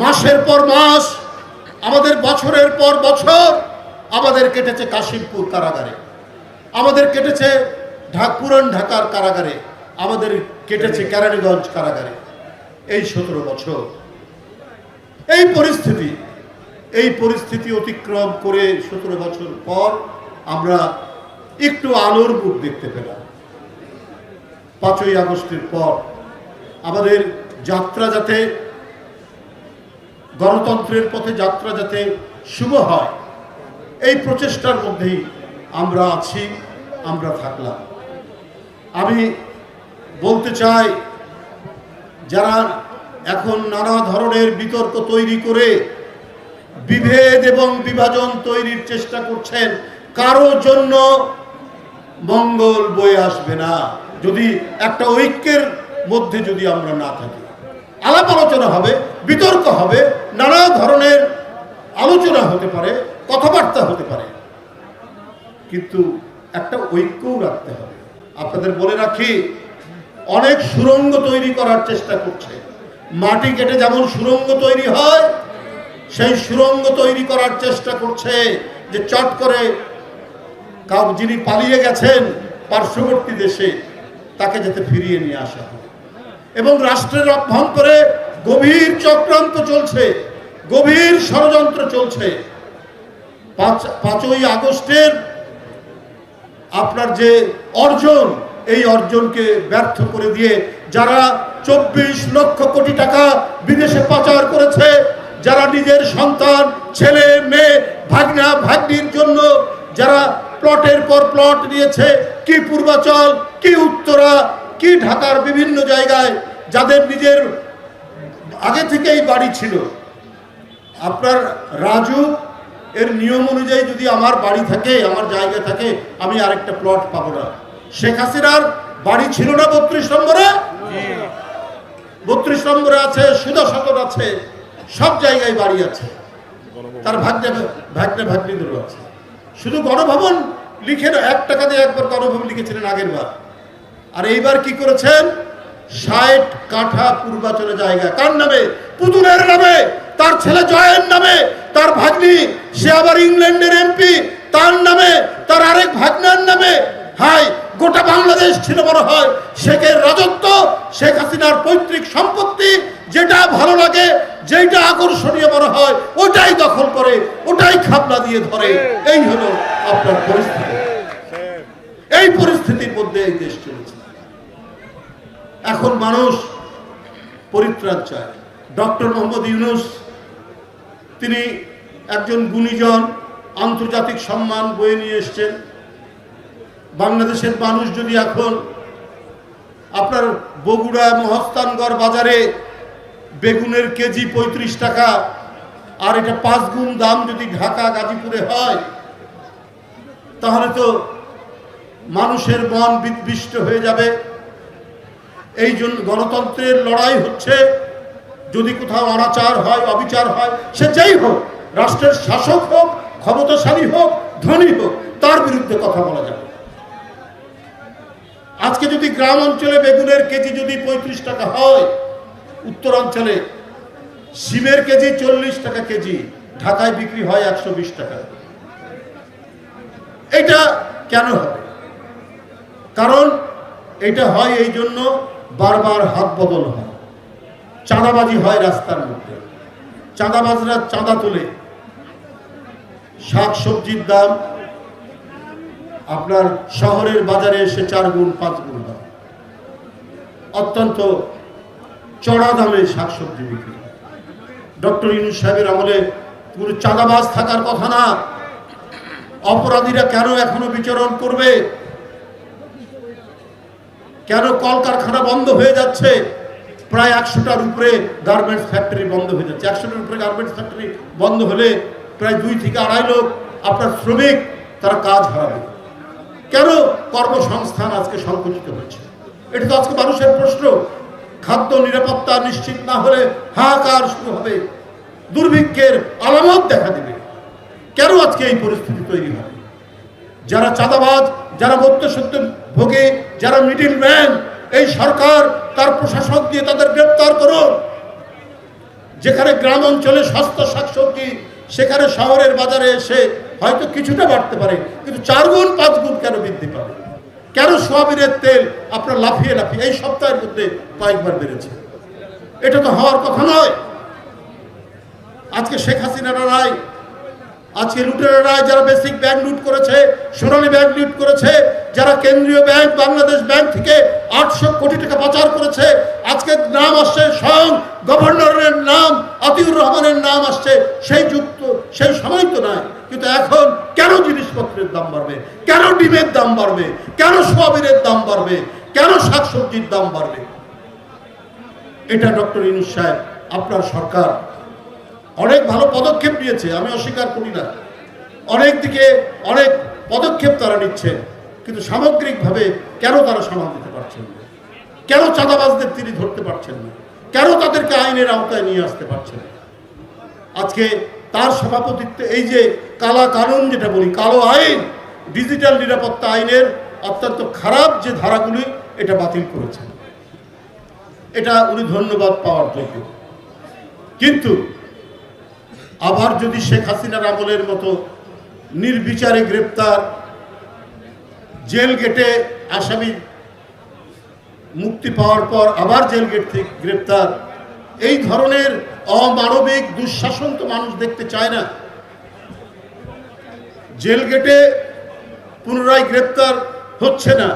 মাসের পর মাস, আমাদের বছরের পর বছর আমাদের কেটেছে কাশিমপুর কারাগারে। আমাদের কেটেছে ঢাক পুরান ঢাকার কারাগারে, আমাদের কেটেছে কেরানীগঞ্জ কারাগারে। এই সতেরো বছর। এই পরিস্থিতি এই পরিস্থিতি অতিক্রম করে সতেরো বছর পর আমরা একটু আলোর মুখ দেখতে পেলাম। পাঁচই আগস্টের পর আমাদের যাত্রা যাতে গণতন্ত্রের পথে যাত্রা যাতে শুভ হয়, এই প্রচেষ্টার মধ্যেই আমরা আছি, আমরা থাকলাম। আমি বলতে চাই, যারা এখন নানা ধরনের বিতর্ক তৈরি করে, বিভেদ এবং বিভাজন তৈরির চেষ্টা করছেন, কারও জন্য মঙ্গল বয়ে আসবে না। যদি একটা ঐক্যের মধ্যে যদি আমরা না থাকি আলাপ আলোচনা হবে, বিতর্ক হবে, নানা ধরনের আলোচনা হতে পারে, কথাবার্তা হতে পারে। কিন্তু একটা ঐক্যও রাখতে হবে। আপনাদের বলে রাখি, অনেক সুরঙ্গ তৈরি করার চেষ্টা করছে। মাটি কেটে যেমন সুরঙ্গ তৈরি হয়, সেই সুরঙ্গ তৈরি করার চেষ্টা করছে যে চট করে কাউ যিনি পালিয়ে গেছেন, পার্শ্ববর্তী দেশে, তাকে যাতে ফিরিয়ে নিয়ে আসা হয় এবং রাষ্ট্রের অভ্যন্তরে গভীর চক্রান্ত চলছে, গভীর ষড়যন্ত্র চলছে। পাঁচ, পাঁচই আগস্টের আপনার যে অর্জন, এই অর্জনকে ব্যর্থ করে দিয়ে যারা চব্বিশ লক্ষ কোটি টাকা বিদেশে পাচার করেছে, যারা নিজের সন্তান, ছেলে, মেয়ে, ভাগনা, ভাগ্নির জন্য যারা প্লটের পর প্লট নিয়েছে, কি পূর্বাচল, কি উত্তরা কি ঢাকার বিভিন্ন জায়গায় যাদের নিজের আগে থেকেই বাড়ি ছিল। আপনার রাজু এর নিয়ম অনুযায়ী যদি আমার বাড়ি থাকে, আমার জায়গা থাকে, আমি আরেকটা প্লট পাবো না। শেখ হাসিনার বাড়ি ছিল না বত্রিশ নম্বরে? বত্রিশ নম্বরে আছে সুদা সদর আছে, সব জায়গায় বাড়ি আছে। তার ভাগ্নে ভাগ্নে ভাগ্নিদেরও আছে। শুধু গণভবন লিখে না, এক টাকা দিয়ে একবার গণভবন লিখেছিলেন আগের বার। আর এইবার কি করেছেন? ষাট কাঠা পূর্বাচলে জায়গা। কার নামে? পুতুলের নামে। তার ছেলে জয়ের নামে। তার ভাগ্নি, সে আবার ইংল্যান্ডের এমপি। তার নামে, তার আরেক ভাগ্নার নামে। হাই, গোটা বাংলাদেশ ছিল বড় হয়। শেখের রাজত্ব, শেখ হাসিনার পৈতৃক সম্পত্তি, যেটা ভালো লাগে যেটা আকর্ষণীয় মনে হয়, ওটাই দখল করে, ওটাই খাবলা দিয়ে ধরে। এই হলো আপনার পরিস্থিতি। এই পরিস্থিতির মধ্যে এই দেশ চলেছে এখন মানুষ পরিত্রাণ চায়। ডক্টর মোহাম্মদ ইউনুস, তিনি একজন গুণীজন, আন্তর্জাতিক সম্মান বয়ে নিয়ে এসছেন। বাংলাদেশের মানুষ যদি এখন আপনার বগুড়া মহস্তানগড় বাজারে বেগুনের কেজি পঁয়ত্রিশ টাকা আর এটা পাঁচ গুণ দাম যদি ঢাকা, গাজীপুরে হয়, তাহলে তো মানুষের মন বিদ্বিষ্ট হয়ে যাবে। এই জন্য গণতন্ত্রের লড়াই হচ্ছে। যদি কোথাও অনাচার হয়, অবিচার হয়, সে যেই হোক, রাষ্ট্রের শাসক হোক, ক্ষমতাশালী হোক, ধনী হোক, তার বিরুদ্ধে কথা বলা যাবে। আজকে যদি গ্রাম অঞ্চলে বেগুনের কেজি যদি পঁয়ত্রিশ টাকা হয় উত্তরাঞ্চলে সিমের কেজি চল্লিশ টাকা কেজি, ঢাকায় বিক্রি হয় একশো বিশ টাকা। এটা কেন হবে? কারণ এটা হয় এই জন্য বারবার হাত বদল হয়। চাঁদাবাজি হয় রাস্তার মধ্যে। চাঁদাবাজরা চাঁদা তুলে। শাক সবজির দাম আপনার শহরের বাজারে এসে চার গুণ, পাঁচ গুণ দাম। অত্যন্ত চড়া দামে শাকসবজি বিক্রি ডক্টর ইউনুস সাহেবের আমলে কোনো চাঁদাবাজ থাকার কথা না। অপরাধীরা কেন এখনও বিচরণ করবে? কেন কলকারখানা বন্ধ হয়ে যাচ্ছে? প্রায় একশোটার উপরে গার্মেন্টস ফ্যাক্টরি বন্ধ হয়ে যাচ্ছে। একশোটার উপরে গার্মেন্টস ফ্যাক্টরি বন্ধ হলে প্রায় দুই থেকে আড়াই লোক আপনার শ্রমিক, তারা কাজ হারাবে। কেন কর্মসংস্থান আজকে সংকুচিত হয়েছে এটা তো আজকে মানুষের প্রশ্ন। খাদ্য নিরাপত্তা নিশ্চিত না হলে হাহাকার শুরু হবে। দুর্ভিক্ষের আলামত দেখা দেবে। কেন আজকে এই পরিস্থিতি তৈরি হবে যারা চাঁদাবাজ, যারা মধ্যসত্য ভোগে, যারা মিডিল ম্যান এই সরকার তার প্রশাসক দিয়ে তাদের গ্রেপ্তার করুন। যেখানে গ্রাম অঞ্চলে সস্তা শাকসবজি, সেখানে শহরের বাজারে এসে হয়তো কিছুটা বাড়তে পারে, কিন্তু চার গুণ, পাঁচ গুণ কেন বৃদ্ধি পাবে? কেন সোয়াবিনের তেল আপনার লাফিয়ে লাফিয়ে, এই সপ্তাহের মধ্যে কয়েকবার বেড়েছে? এটা তো হওয়ার কথা নয়। আজকে শেখ হাসিনার রায় আজকে লুটেরারা যারা বেসিক ব্যাংক লুট করেছে, সোনালী ব্যাংক লুট করেছে, যারা কেন্দ্রীয় ব্যাংক, বাংলাদেশ ব্যাংক থেকে আটশো কোটি টাকা পাচার করেছে, আজকে নাম আসছে স্বয়ং গভর্নরের নাম, আতিউর রহমানের নাম আসছে, সেই যুক্ত, সেই সময় তো নয় কিন্তু এখন কেন জিনিসপত্রের দাম বাড়বে? কেন ডিমের দাম বাড়বে? কেন সোয়াবিনের দাম বাড়বে? কেন শাকসবজির দাম বাড়বে? এটা ডক্টর ইনুস সাহেব, আপনার সরকার অনেক ভালো পদক্ষেপ নিয়েছে, আমি অস্বীকার করি না। অনেক দিকে অনেক পদক্ষেপ তারা নিচ্ছে, কিন্তু সামগ্রিকভাবে কেন তারা সামাল দিতে পারছেন না? কেন চাঁদাবাজদের তিনি ধরতে পারছেন না? কেন তাদেরকে আইনের আওতায় নিয়ে আসতে পারছেন না? আজকে তার সভাপতিত্বে এই যে কালা কানুন যেটা বলি, কালো আইন, ডিজিটাল নিরাপত্তা আইনের অত্যন্ত খারাপ যে ধারাগুলি, এটা বাতিল করেছেন। এটা উনি ধন্যবাদ পাওয়ার যোগ্য। কিন্তু আবার যদি শেখ হাসিনার আমলের মতো নির্বিচারে গ্রেপ্তার, জেল গেটে আসামি মুক্তি পাওয়ার পর আবার জেল গেট থেকে গ্রেপ্তার, এই ধরনের অমানবিক দুঃশাসন তো মানুষ দেখতে চায় না। জেল গেটে পুনরায় গ্রেপ্তার হচ্ছে না,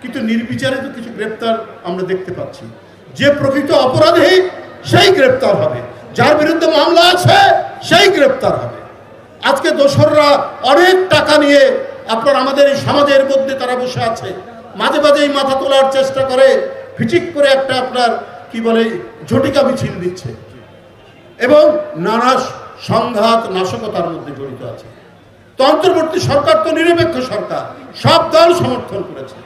কিন্তু নির্বিচারে তো কিছু গ্রেপ্তার আমরা দেখতে পাচ্ছি। যে প্রকৃত অপরাধী সেই গ্রেপ্তার হবে। যার বিরুদ্ধে মামলা আছে, সেই গ্রেপ্তার হবে। আজকে দোসররা অনেক টাকা নিয়ে আপনার আমাদের এই সমাজের মধ্যে তারা বসে আছে। মাঝে মাঝেই মাথা তোলার চেষ্টা করে ফিচিক করে একটা আপনার, কি বলে, ঝটিকা মিছিল দিচ্ছে। এবং নানা সংঘাত, নাশকতার মধ্যে জড়িত আছে। তো অন্তর্বর্তী সরকার তো নিরপেক্ষ সরকার, সব দল সমর্থন করেছে।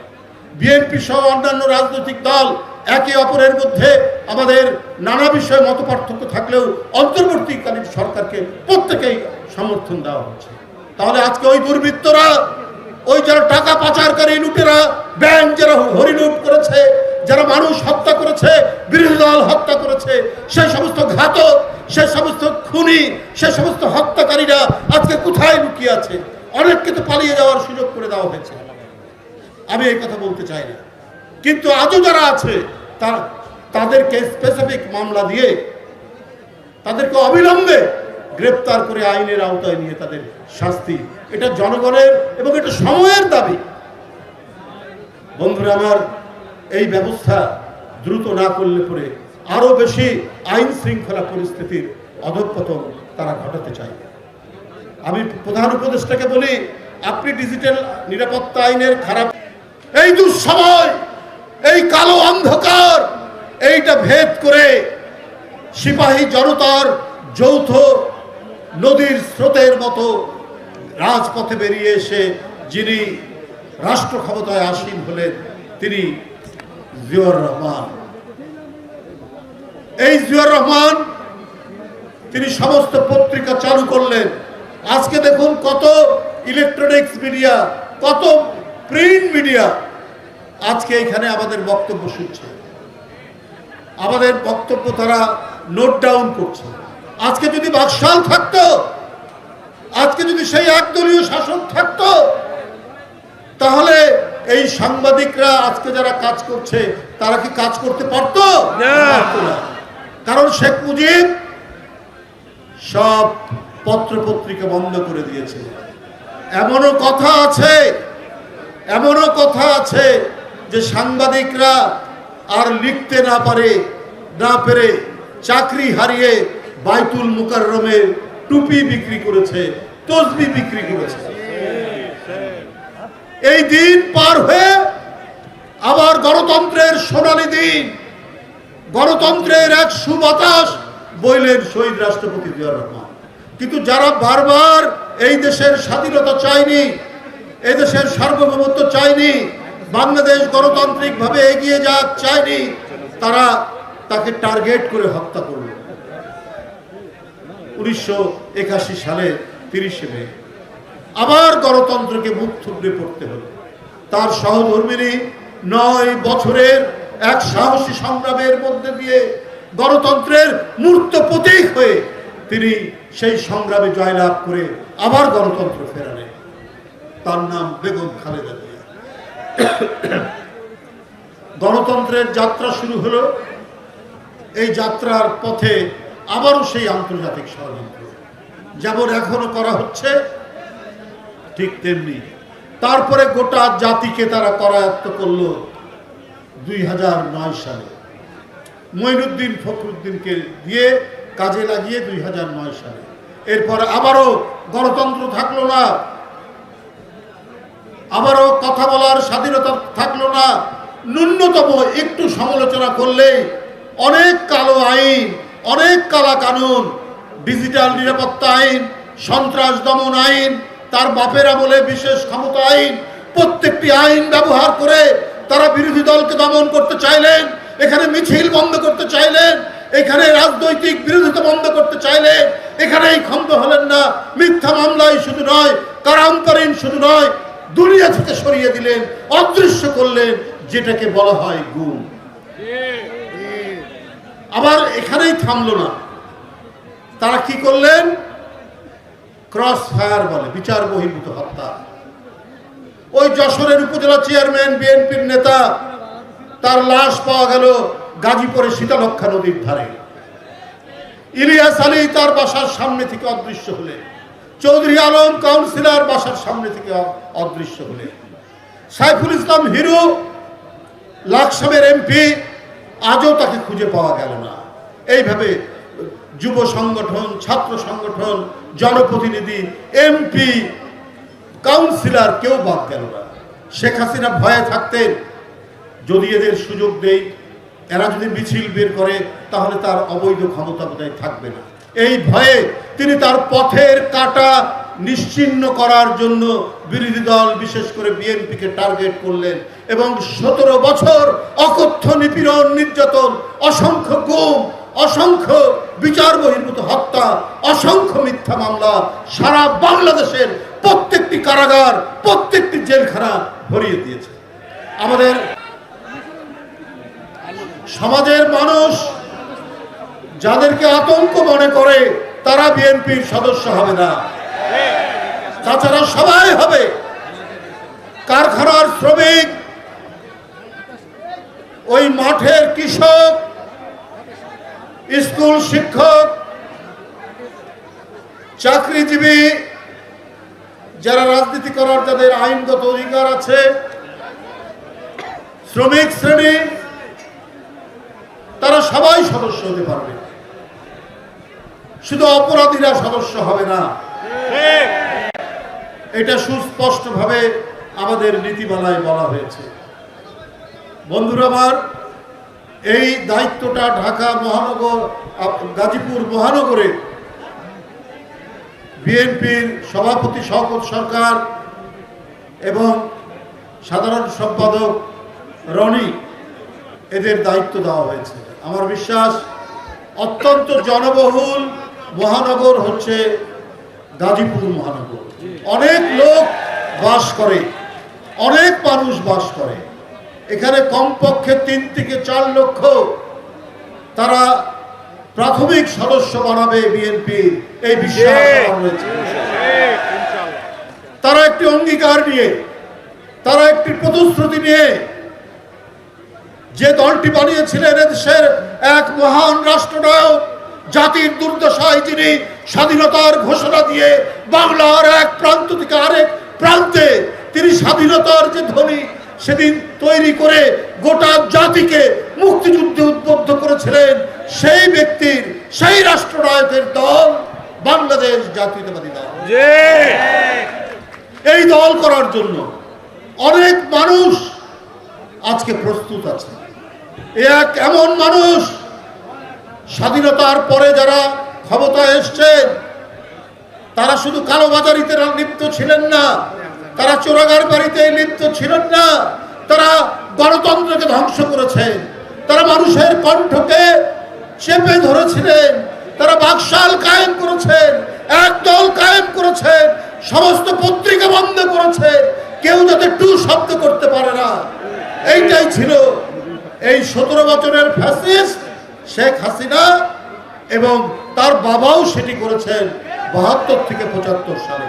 বিএনপি সহ অন্যান্য রাজনৈতিক দল একে অপরের মধ্যে আমাদের নানা বিষয়ে মত পার্থক্য থাকলেও অন্তর্বর্তীকালীন সরকারকে প্রত্যেকেই সমর্থন দেওয়া হচ্ছে। তাহলে আজকে ওই দুর্বৃত্তরা, ওই যারা টাকা পাচারকারী লুটেরা, ব্যাংক যারা হরিলুট করেছে, যারা মানুষ হত্যা করেছে, বিরোধী দল হত্যা করেছে, সে সমস্ত ঘাতক, সে সমস্ত খুনি, সে সমস্ত হত্যাকারীরা আজকে কোথায় লুকিয়ে আছে? অনেককে তো পালিয়ে যাওয়ার সুযোগ করে দেওয়া হয়েছে। আমি এই কথা বলতে চাই না। কিন্তু আজও যারা আছে তারা, তাদেরকে স্পেসিফিক মামলা দিয়ে তাদেরকে অবিলম্বে গ্রেপ্তার করে আইনের আওতায় নিয়ে তাদের শাস্তি। এটা জনগণের এবং এটা সময়ের দাবি। বন্ধুরা আমার, এই ব্যবস্থা দ্রুত না করলে পরে আরও বেশি আইন শৃঙ্খলা পরিস্থিতির অধঃপতন তারা ঘটাতে চায়। আমি প্রধান উপদেষ্টাকে বলি, আপনি ডিজিটাল নিরাপত্তা আইনের খারাপ এই দুঃসময় এই কালো অন্ধকার, এইটা ভেদ করে সিপাহী জনতার যৌথ নদীর স্রোতের মতো রাজপথে বেরিয়ে এসে যিনি রাষ্ট্র ক্ষমতায় আসীন হলেন, তিনি জিয়র রহমান। এই জিয়র রহমান, তিনি সমস্ত পত্রিকা চালু করলেন। আজকে দেখুন কত ইলেকট্রনিক্স মিডিয়া কত প্রিন্ট মিডিয়া আজকে এখানে আমাদের বক্তব্য শুনছে। আমাদের বক্তব্য তারা নোট ডাউন করছে। আজকে যদি বাকশাল থাকতো আজকে যদি সেই একদলীয় শাসন থাকতো তাহলে এই সাংবাদিকরা আজকে যারা কাজ করছে তারা কি কাজ করতে পারতো? না। কারণ শেখ মুজিব সব পত্র পত্রিকা বন্ধ করে দিয়েছে। এমনও কথা আছে এমনও কথা আছে যে সাংবাদিকরা আর লিখতে না পারে, না পেরে চাকরি হারিয়ে বাইতুল মুকাররমের টুপি বিক্রি করেছে, তসবি বিক্রি করেছে। এই দিন পার হয়ে আবার গণতন্ত্রের সোনালী দিন, গণতন্ত্রের এক সুবাতাস বইলেন শহীদ রাষ্ট্রপতি জিয়া রহমান। কিন্তু যারা বারবার এই দেশের স্বাধীনতা চায়নি, এই দেশের সার্বভৌমত্ব চায়নি বাংলাদেশ গণতান্ত্রিকভাবে এগিয়ে যাক চায়নি তারা তাকে টার্গেট করে হত্যা করল। উনিশশো একাশি সালে তিরিশে মে, আবার গণতন্ত্রকে মুখ থুবড়ে পড়তে হলো। তার সহধর্মিনী নয় বছরের এক সাহসী সংগ্রামের মধ্যে দিয়ে গণতন্ত্রের মূর্ত প্রতীক হয়ে তিনি সেই সংগ্রামে জয়লাভ করে আবার গণতন্ত্র ফেরালেন। তার নাম বেগম খালেদা গণতন্ত্রের যাত্রা শুরু হলো। এই যাত্রার পথে আবারও সেই আন্তর্জাতিক ষড়যন্ত্র। যেমন এখনও করা হচ্ছে, ঠিক তেমনি তারপরে গোটা জাতিকে তারা করায়ত্ত করল দুই হাজার নয় সালে। মঈনুদ্দিন ফখরুদ্দিনকে দিয়ে কাজে লাগিয়ে দুই সালে। এরপর আবারও গণতন্ত্র থাকল না আবারও কথা বলার স্বাধীনতা থাকল না। ন্যূনতম একটু সমালোচনা করলেই অনেক কালো আইন, অনেক কালা কানুন, ডিজিটাল নিরাপত্তা আইন, সন্ত্রাস দমন আইন, তার বাপেরা বলে বিশেষ ক্ষমতা আইন, প্রত্যেকটি আইন ব্যবহার করে তারা বিরোধী দলকে দমন করতে চাইলেন, এখানে মিছিল বন্ধ করতে চাইলেন, এখানে রাজনৈতিক বিরোধিতা বন্ধ করতে চাইলেন, এখানেই ক্ষমতা হলেন না। মিথ্যা মামলাই শুধু নয় কারান্তরীণ শুধু নয় দুনিয়া থেকে সরিয়ে দিলেন, অদৃশ্য করলেন, যেটাকে বলা হয় গুম। আবার এখানেই থামলো না। তারা কি করলেন? ক্রস ফায়ার বলে, বিচার বহির্ভূত হত্যা। ওই যশোরের উপজেলা চেয়ারম্যান বিএনপির নেতা, তার লাশ পাওয়া গেল গাজীপুরের শীতলক্ষা নদীর ধারে। ইলিয়াস আলী তার বাসার সামনে থেকে অদৃশ্য হলেন। চৌধুরী আলম কাউন্সিলর বাসার সামনে থেকে অদৃশ্য হলেন। সাইফুল ইসলাম হিরু, লাকসামের এমপি, আজও তাকে খুঁজে পাওয়া গেল না। এইভাবে যুব সংগঠন, ছাত্র সংগঠন, জনপ্রতিনিধি, এমপি, কাউন্সিলর কেউ বাদ গেল না। শেখ হাসিনা ভয়ে থাকতেন। যদি এদের সুযোগ দেই, এরা যদি মিছিল বের করে, তাহলে তার অবৈধ ক্ষমতা বোধহয় থাকবে না। এই ভয়ে তিনি তার পথের কাটা নিশ্চিহ্ন করার জন্য বিরোধী দল, বিশেষ করে বিএনপিকে টার্গেট করলেন এবং সতেরো বছর অকথ্য, নিপীড়ন, নির্যাতন, অসংখ্য গুম, অসংখ্য বিচার বহির্ভূত হত্যা, অসংখ্য মিথ্যা মামলা সারা বাংলাদেশের প্রত্যেকটি কারাগার, প্রত্যেকটি জেলখানা ভরিয়ে দিয়েছে। আমাদের সমাজের মানুষ যাদেরকে আতঙ্ক মনে করে, তারা বিএনপির সদস্য হবে না। তাছাড়া সবাই হবে। কারখানার শ্রমিক, ওই মাঠের কৃষক, স্কুল শিক্ষক, চাকরিজীবী, যারা রাজনীতি করার যাদের আইনগত অধিকার আছে, শ্রমিক শ্রেণি, তারা সবাই সদস্য হতে পারবে। শুধু অপরাধীরা সদস্য হবে না। এটা সুস্পষ্টভাবে আমাদের নীতিমালায় বলা হয়েছে। বন্ধুরা আমার, এই দায়িত্বটা ঢাকা মহানগর, গাজীপুর মহানগরে বিএনপির সভাপতি শওকত সরকার এবং সাধারণ সম্পাদক রনি এদের দায়িত্ব দেওয়া হয়েছে। আমার বিশ্বাস, অত্যন্ত জনবহুল মহানগর হচ্ছে গাজীপুর মহানগর। অনেক লোক বাস করে অনেক মানুষ বাস করে। এখানে কমপক্ষে তিন থেকে চার লক্ষ তারা প্রাথমিক সদস্য বানাবে বিএনপির এই বিশ্বাস তারা একটি অঙ্গীকার নিয়ে তারা একটি প্রতিশ্রুতি নিয়ে যে দলটি বানিয়েছিলেন এদেশের এক মহান রাষ্ট্রনায়ক জাতির দুর্দশায় তিনি স্বাধীনতার ঘোষণা দিয়ে বাংলার এক প্রান্ত থেকে আরেক প্রান্তে তিনি স্বাধীনতার যে ধ্বনি সেদিন তৈরি করে গোটা জাতিকে মুক্তিযুদ্ধে উদ্বুদ্ধ করেছিলেন সেই ব্যক্তির সেই রাষ্ট্রনায়কের দল বাংলাদেশ জাতীয়তাবাদী দল। এই দল করার জন্য অনেক মানুষ আজকে প্রস্তুত আছে। এক এমন মানুষ স্বাধীনতার পরে যারা ক্ষমতায় এসছেন, তারা শুধু কালোবাজারিতে লিপ্ত ছিলেন না, তারা চোরাগার বাড়িতে লিপ্ত ছিলেন না, তারা গণতন্ত্রকে ধ্বংস করেছেন তারা মানুষের কণ্ঠকে চেপে ধরেছিলেন, তারা বাকশাল কায়েম করেছেন, একদল কায়েম করেছেন, সমস্ত পত্রিকা বন্ধ করেছেন কেউ যাতে টু শব্দ করতে পারে না। এইটাই ছিল এই সতেরো বছরের ফ্যাসিস্ট শেখ হাসিনা এবং তার বাবাও সেটি করেছেন বাহাত্তর থেকে পঁচাত্তর সালে।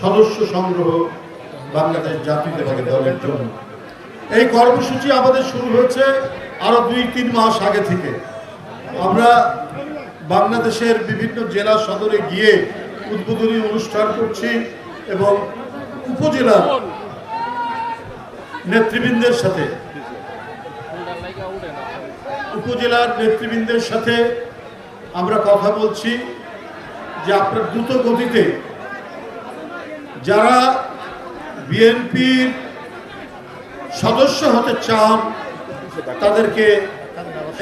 সদস্য সংগ্রহ বাংলাদেশ জাতীয়তাবাদী দলের জন্য। এই কর্মসূচি আমাদের শুরু হয়েছে আরও দুই, তিন মাস আগে থেকে। আমরা বাংলাদেশের বিভিন্ন জেলা সদরে গিয়ে উদ্বোধনী অনুষ্ঠান করছি এবং উপজেলার নেতৃবৃন্দের সাথে উপজেলার নেতৃবৃন্দের সাথে আমরা কথা বলছি যে আপনার দ্রুত গতিতে যারা বিএনপির সদস্য হতে চান, তাদেরকে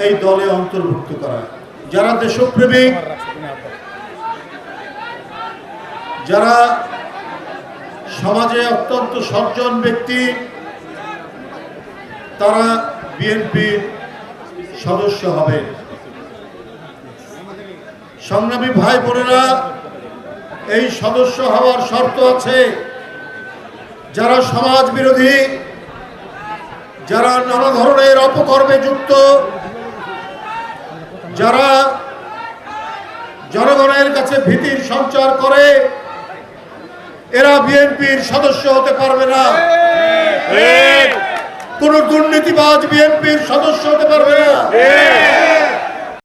এই দলে অন্তর্ভুক্ত করা। যারা দেশপ্রেমিক, যারা সমাজে অত্যন্ত সজ্জন ব্যক্তি, তারা বিএনপির সদস্য হবে। সংগ্রামী ভাই বোনেরা, এই সদস্য হওয়ার শর্ত আছে। যারা সমাজ বিরোধী, যারা নানা ধরনের অপকর্মে যুক্ত, যারা জনগণের কাছে ভীতির সঞ্চার করে, এরা বিএনপির সদস্য হতে পারবে না। কোন দুর্নীতিবাজ বিএনপির সদস্য হতে পারবে না।